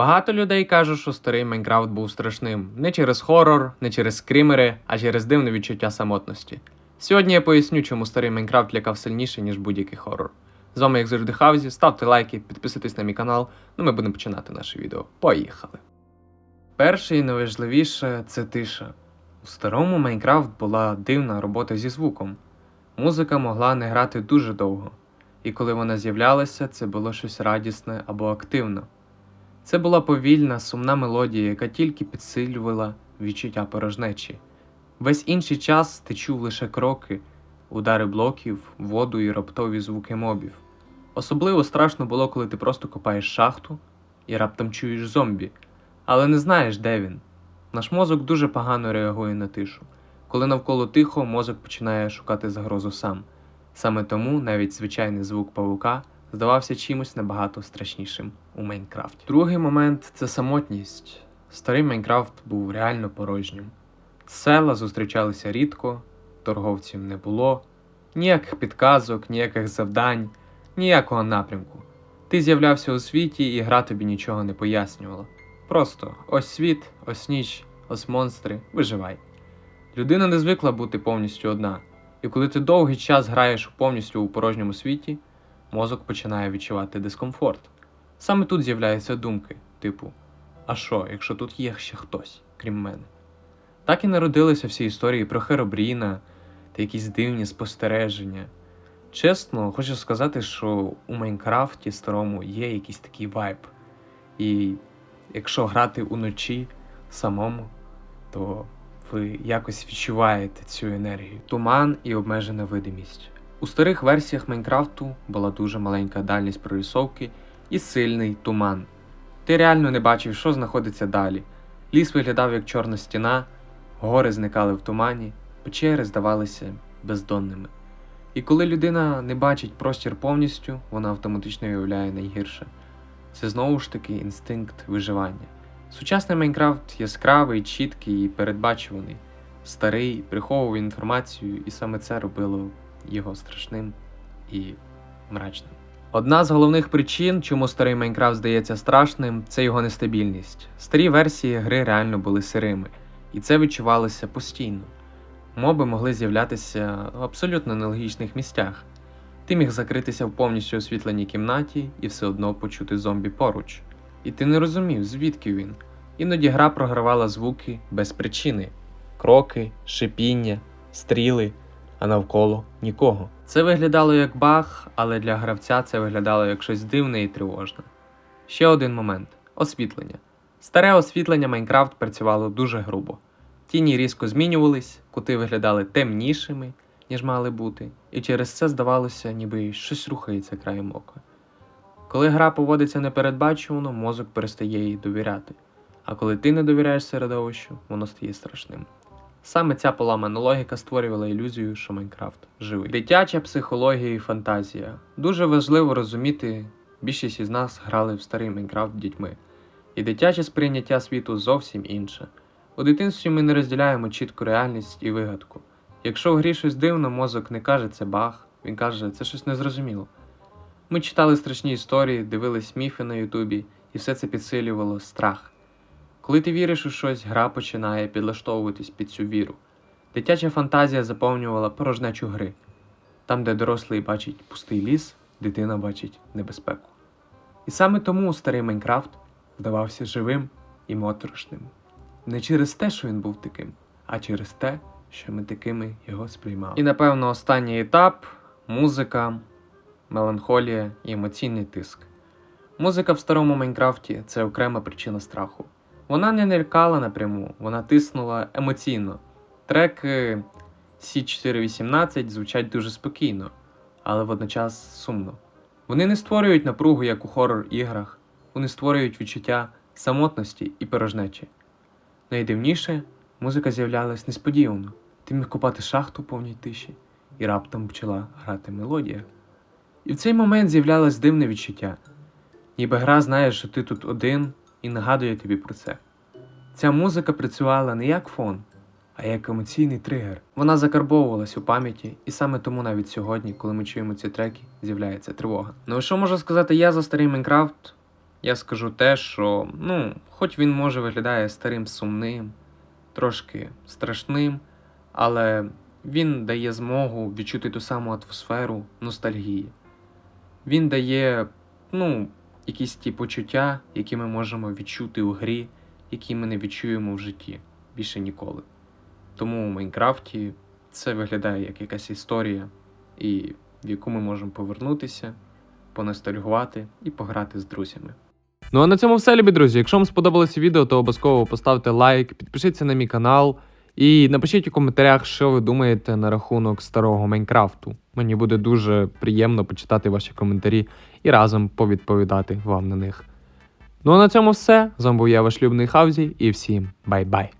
Багато людей кажуть, що старий Майнкрафт був страшним не через хорор, не через скримери, а через дивне відчуття самотності. Сьогодні я поясню, чому старий Майнкрафт лякав сильніше, ніж будь-який хорор. З вами, як завжди, Хавзі, ставте лайки, підписуйтесь на мій канал, ну ми будемо починати наше відео. Поїхали! Перше і найважливіше це тиша. У старому Майнкрафт була дивна робота зі звуком. Музика могла не грати дуже довго, і коли вона з'являлася, це було щось радісне або активне. Це була повільна, сумна мелодія, яка тільки підсилювала відчуття порожнечі. Весь інший час ти чув лише кроки, удари блоків, воду і раптові звуки мобів. Особливо страшно було, коли ти просто копаєш шахту і раптом чуєш зомбі, але не знаєш, де він. Наш мозок дуже погано реагує на тишу. Коли навколо тихо, мозок починає шукати загрозу сам. Саме тому навіть звичайний звук павука здавався чимось набагато страшнішим у Майнкрафті. Другий момент це самотність. Старий Майнкрафт був реально порожнім. Села зустрічалися рідко, торговців не було, ніяких підказок, ніяких завдань, ніякого напрямку. Ти з'являвся у світі, і гра тобі нічого не пояснювала. Просто ось світ, ось ніч, ось монстри, виживай. Людина не звикла бути повністю одна, і коли ти довгий час граєш повністю у порожньому світі, мозок починає відчувати дискомфорт. Саме тут з'являються думки, типу: а що, якщо тут є ще хтось, крім мене? Так і народилися всі історії про Херобріна та якісь дивні спостереження. Чесно, хочу сказати, що у Майнкрафті старому є якийсь такий вайб. І якщо грати уночі самому, то ви якось відчуваєте цю енергію. Туман і обмежена видимість. У старих версіях Майнкрафту була дуже маленька дальність прорисовки і сильний туман. Ти реально не бачив, що знаходиться далі. Ліс виглядав як чорна стіна, гори зникали в тумані, печери здавалися бездонними. І коли людина не бачить простір повністю, вона автоматично уявляє найгірше. Це знову ж таки інстинкт виживання. Сучасний Майнкрафт яскравий, чіткий і передбачуваний. Старий приховував інформацію, і саме це робило його страшним і мрачним. Одна з головних причин, чому старий Майнкрафт здається страшним, це його нестабільність. Старі версії гри реально були сирими, і це відчувалося постійно. Моби могли з'являтися в абсолютно нелогічних місцях. Ти міг закритися в повністю освітленій кімнаті і все одно почути зомбі поруч. І ти не розумів, звідки він. Іноді гра програвала звуки без причини: кроки, шипіння, стріли, а навколо нікого. Це виглядало як баг, але для гравця це виглядало як щось дивне і тривожне. Ще один момент освітлення. Старе освітлення Майнкрафт працювало дуже грубо. Тіні різко змінювались, кути виглядали темнішими, ніж мали бути, і через це здавалося, ніби щось рухається краєм ока. Коли гра поводиться непередбачувано, мозок перестає їй довіряти, а коли ти не довіряєш середовищу, воно стає страшним. Саме ця поламана логіка створювала ілюзію, що Майнкрафт живий. Дитяча психологія і фантазія. Дуже важливо розуміти, більшість із нас грали в старий Майнкрафт дітьми, і дитяче сприйняття світу зовсім інше. У дитинстві ми не розділяємо чітку реальність і вигадку. Якщо в грі щось дивно, мозок не каже це баг, він каже, це щось незрозуміло. Ми читали страшні історії, дивились міфи на Ютубі, і все це підсилювало страх. Коли ти віриш у щось, гра починає підлаштовуватись під цю віру. Дитяча фантазія заповнювала порожнечу гри. Там, де дорослий бачить пустий ліс, дитина бачить небезпеку. І саме тому старий Майнкрафт здавався живим і моторошним. Не через те, що він був таким, а через те, що ми такими його сприймали. І напевно останній етап музика, меланхолія і емоційний тиск. Музика в старому Майнкрафті це окрема причина страху. Вона не лякала напряму, вона тиснула емоційно. Треки C418 звучать дуже спокійно, але водночас сумно. Вони не створюють напругу, як у хорор іграх, вони створюють відчуття самотності і порожнечі. Найдивніше, музика з'являлась несподівано. Ти міг копати шахту повній тиші, і раптом почала грати мелодія. І в цей момент з'являлось дивне відчуття, ніби гра знає, що ти тут один і нагадує тобі про це. Ця музика працювала не як фон, а як емоційний тригер. Вона закарбовувалась у пам'яті, і саме тому навіть сьогодні, коли ми чуємо ці треки, з'являється тривога. Ну і що можу сказати я за старий Майнкрафт? я скажу те, що ну, хоч він може виглядає старим сумним, трошки страшним, але він дає змогу відчути ту саму атмосферу ностальгії. Він дає, ну, якісь ті почуття, які ми можемо відчути у грі, які ми не відчуємо в житті більше ніколи. Тому у Майнкрафті це виглядає як якась історія, і в яку ми можемо повернутися, поностальгувати і пограти з друзями. Ну а на цьому все, любі друзі. Якщо вам сподобалося відео, то обов'язково поставте лайк, підпишіться на мій канал і напишіть у коментарях, що ви думаєте на рахунок старого Майнкрафту. Мені буде дуже приємно почитати ваші коментарі і разом повідповідати вам на них. Ну а на цьому все. З вами був я, ваш любний Хавзі, і всім бай-бай.